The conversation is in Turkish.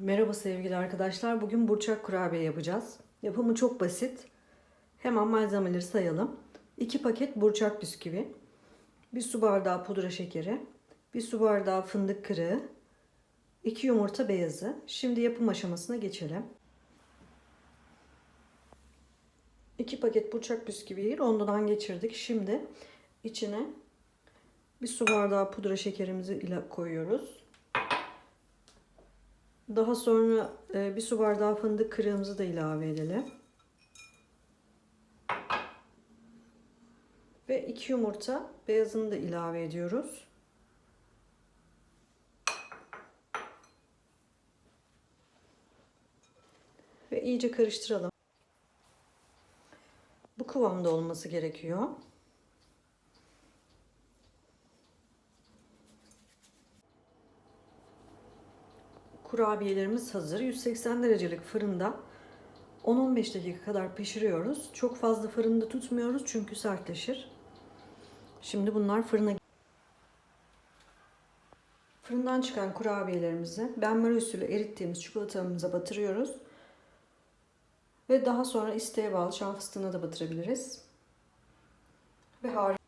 Merhaba sevgili arkadaşlar. Bugün burçak kurabiye yapacağız. Yapımı çok basit. Hemen malzemeleri sayalım. 2 paket burçak bisküvi, 1 su bardağı pudra şekeri, 1 su bardağı fındık kırığı, 2 yumurta beyazı. Şimdi yapım aşamasına geçelim. 2 paket burçak bisküviyi rondodan geçirdik. Şimdi içine bir su bardağı pudra şekerimizi ile koyuyoruz. Daha sonra e, bir su bardağı fındık kırığımızı da ilave edelim. Ve iki yumurta beyazını da ilave ediyoruz. Ve iyice karıştıralım. Bu kıvamda olması gerekiyor. Kurabiyelerimiz hazır. 180 derecelik fırında 10-15 dakika kadar pişiriyoruz. Çok fazla fırında tutmuyoruz çünkü sertleşir. Şimdi bunlar fırına Fırından çıkan kurabiyelerimizi benmari usulü erittiğimiz çikolatamıza batırıyoruz. Ve daha sonra isteğe bağlı şan fıstığına da batırabiliriz. Ve harika